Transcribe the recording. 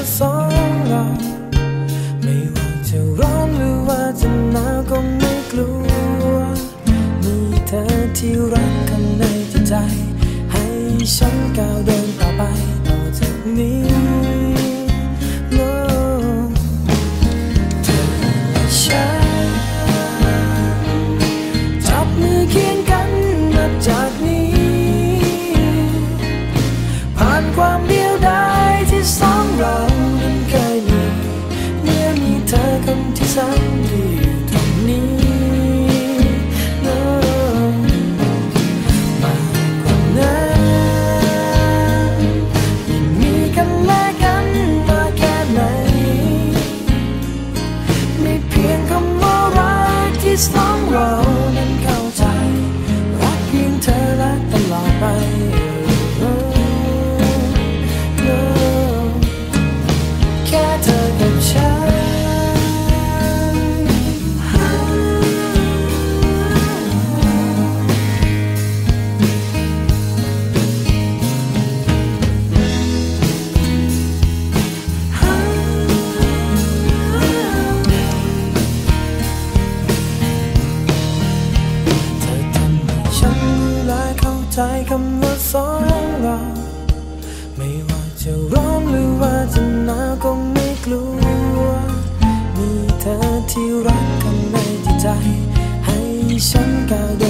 ว่าสองเราไม่ว่าจะร้อนหรือว่าจะหนาวก็ไม่กลัว มีเธอที่รักกันในใจ ให้ฉันก้าวเดินต่อไปต่อจากนี้ คนที่แสนดีอยู่ตรงนี้ No มากกว่านั้นยิ่งมีกันและกันมาแค่ไหนไม่เพียงคำว่ารักที่สองเรานั้นเข้าใจ รักเพียงเธอและตลอดไปแค่เธอกับฉัน ฉันรู้และเข้าใจคำว่าสองเรา ไม่ว่าจะร้อนหรือว่าจะหนาวก็ไม่กลัว มีเธอที่รักกันในจิตใจ ให้ฉันก้าวเดิน